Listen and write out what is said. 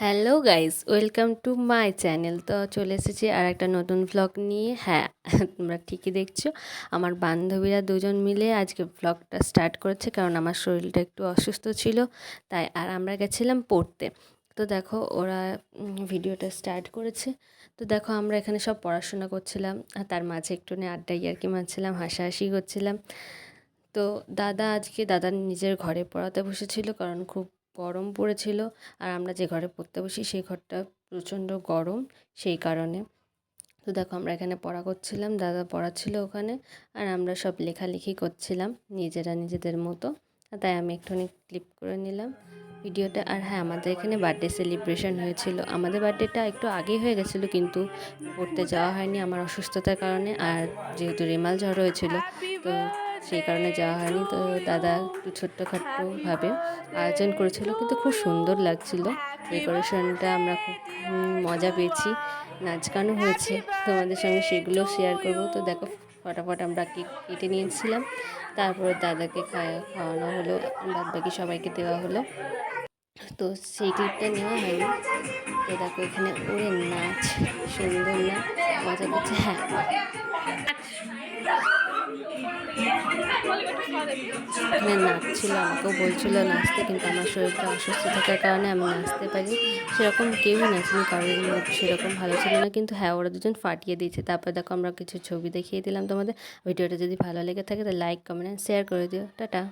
Hello guys welcome to my channel তো চলে এসেছি আর একটা নতুন ভ্লগ নিয়ে। হ্যাঁ তোমরা ঠিকই দেখছ। আমার বান্ধবীরা দুজন মিলে আজকে ভ্লগটা স্টার্ট করেছে কারণ আমার শরীরটা একটু অসুস্থ ছিল, তাই আর আমরা গেছিলাম পড়তে। তো দেখো, ওরা ভিডিওটা স্টার্ট করেছে। তো দেখো, আমরা এখানে সব পড়াশোনা করছিলাম। আর তার মাঝে একটু নিয়ে আড্ডা ইয়ার্কি মারছিলাম, হাসাহাসি করছিলাম। তো দাদা আজকে দাদার নিজের ঘরে পড়াতে বসেছিল কারণ খুব গরম পড়েছিল আর আমরা যে ঘরে পড়তে বসি সেই ঘরটা প্রচণ্ড গরম সেই কারণে। তো দেখো আমরা এখানে পড়া করছিলাম, দাদা পড়াচ্ছিল ওখানে আর আমরা সব লেখালেখি করছিলাম নিজেরা নিজেদের মতো। তাই আমি একটুখানি ক্লিপ করে নিলাম ভিডিওটা। আর হ্যাঁ আমাদের এখানে বার্থডে সেলিব্রেশন হয়েছিল। আমাদের বার্থডেটা একটু আগেই হয়ে গেছিল কিন্তু পড়তে যাওয়া হয়নি আমার অসুস্থতার কারণে। আর যেহেতু রেমাল ঝড় হয়েছিল, তো সেই কারণে যাওয়া হয়নি। তো দাদা একটু ছোট্টখাট্টোভাবে আয়োজন করেছিল, কিন্তু খুব সুন্দর লাগছিল। ডেকোরেশনটা আমরা খুব মজা পেয়েছি, নাচ গানও হয়েছে। তোমাদের সঙ্গে সেগুলো শেয়ার করব। তো দেখো, ফটাফট আমরা কেক কেটে নিয়েছিলাম। তারপরে দাদাকে খাওয়া, খাওয়ানো হলো বাদ বাকি সবাইকে দেওয়া হলো। তো সেই ক্লিপটা নেওয়া হয়নি। তো দেখো, এখানে ওরে নাচ, সুন্দর না মজা করছে। হ্যাঁ নাচছিল আমাকেও বলছিল নাচতে, কিন্তু আমার শরীরটা অসুস্থ থাকার কারণে আমি নাচতে পারি সেরকম কেউই নাচেনি, কারোর সেরকম ভালো ছিল না, কিন্তু হ্যাঁ ওরা দুজন ফাটিয়ে দিয়েছে। তারপর দেখো, আমরা কিছু ছবি দেখিয়ে দিলাম তোমাদের। ভিডিওটা যদি ভালো লেগে থাকে, তাহলে লাইক কমেন্ট শেয়ার করে দিও। টাটা।